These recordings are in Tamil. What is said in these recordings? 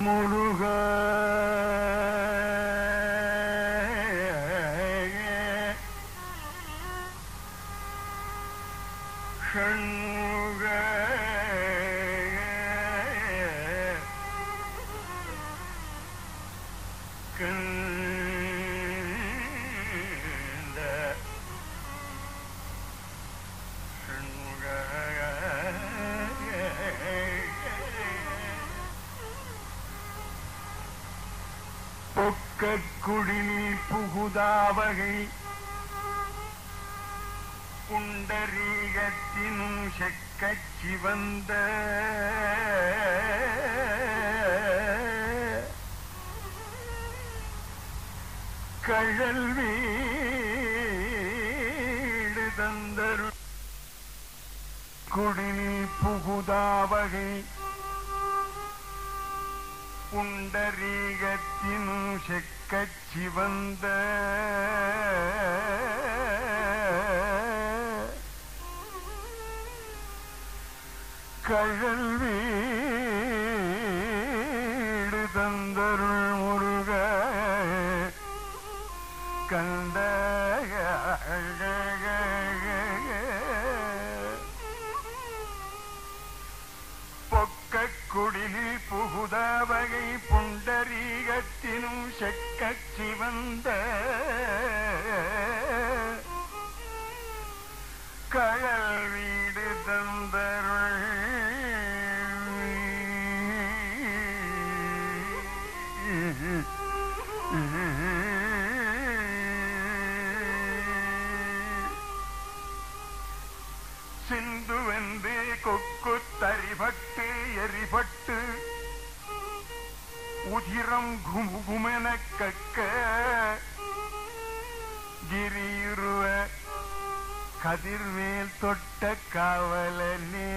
முருக குடில் புகுதாவகை. குண்டரீகத்தினும் செக்கச் சிவந்த. கழல் வீடு தந்தரு குடில் புகுதாவகை. புண்டரீகத்தினும் செக்கச் சிவந்த கழல் புண்டரீகத்தினும் செக்கச் சிவந்த கழல் வீடு தந்தருள் உதிரம் குமுகுமென கக்க. கிரியுருவ கதிர்வேல் தொட்ட காவலனே.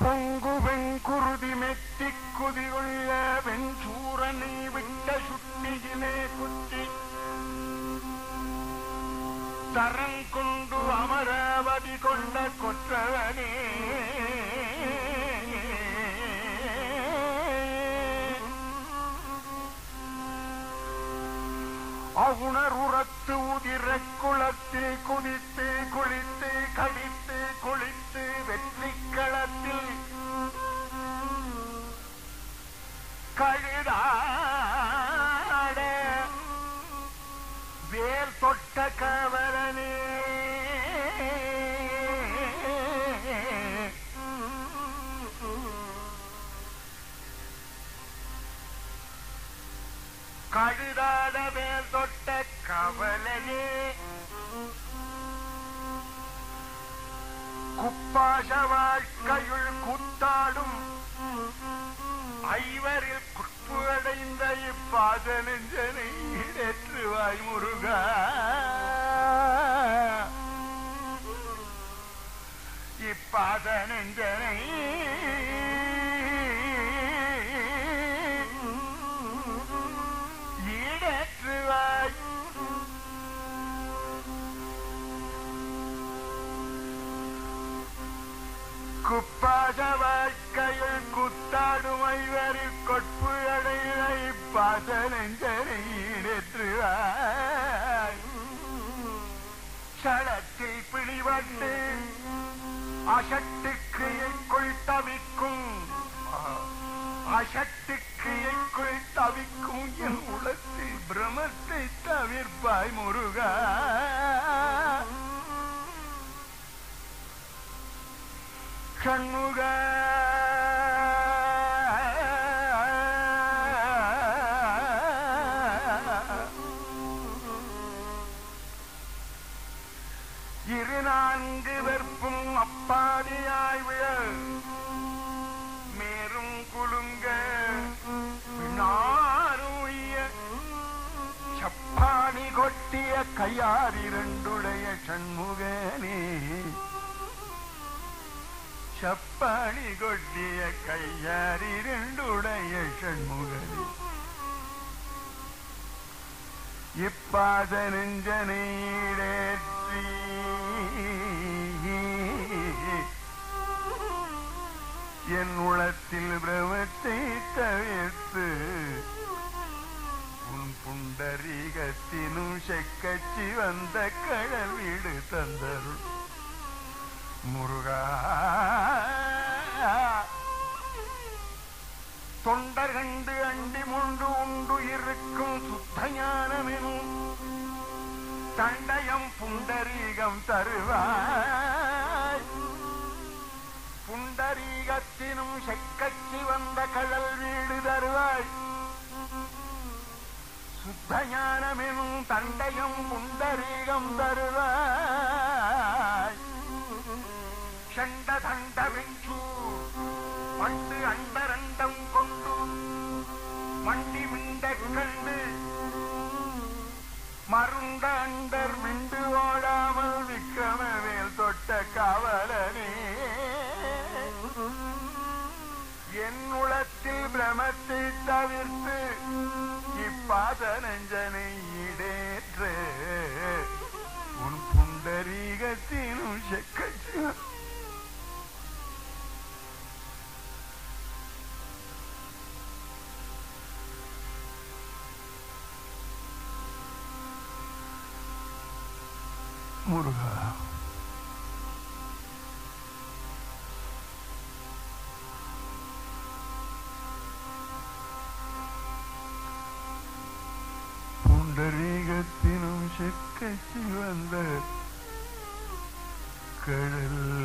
பொங்கு வெண்குருதி மெத்தி குதியுள்ள வெஞ்சூரனை விட்ட சுட்டியிலே குத்தி தரங்கொண்டு அமராவதி கொண்ட கொற்றவனே அவுணர் உரத்து உதிர குளத்தில் குதித்து குளித்து கடித்து கழுதாட. வேல் தொட்ட கவரனே. கழுதாட வேல் தொட்ட கவலனே. குப்பாச வாழ்க்கையுள் குத்தாடும் ஐவரில் குப்பு அடைந்த இப்பாத நெஞ்சனை ஏற்றுவாய் முருகா இப்பாத நெஞ்சனை ஈடேற்றுவாய் அசட்டுக்கிரியைக்குள் தவிக்கும் அசட்டுக்கிரியைக்குள் தவிக்கும் என் உலத்தில் பிரமத்தை தவிர்ப்பாய் முருகா. ஷண்முக கொட்டிய இரண்டுடைய சண்முகனே. செப்பணி கொட்டிய கையார் இரண்டுடைய சண்முகனே. இப்பாத நெஞ்சனையேற்றி என் உளத்தில் பிரமத்தை தவிர்த்து புண்டரீகத்தினும் செக்கச்சி வந்த கடல் வீடு தந்தருள். முருகா. தொண்டர் கண்டு அண்டி முண்டு உண்டு இருக்கும் சுத்த ஞானமெனும். தண்டயம் புண்டரீகம் தருவாய். புண்டரீகத்தினும் செக்கச்சி வந்த கடல் வீடு தருவாய். சுத்த தண்டையும் தண்டயம் புண்டரீகம் தருவாய். சண்ட தண்ட வெஞ்சு பண்டு அண்டரண்டம் கொண்டு மண்டி மிண்ட கண்டு மருண்ட அண்டர் மிண்டு ஓடாமல் விக்கிரமவேல் தொட்ட காவலனே என் உளத்தில் பிரமத்தை தவிர்த்து இப்பாத நெஞ்சனை இடேற்று உன் புண்டரீகத்தினும் செக்கச்சு. முருகா. கடல்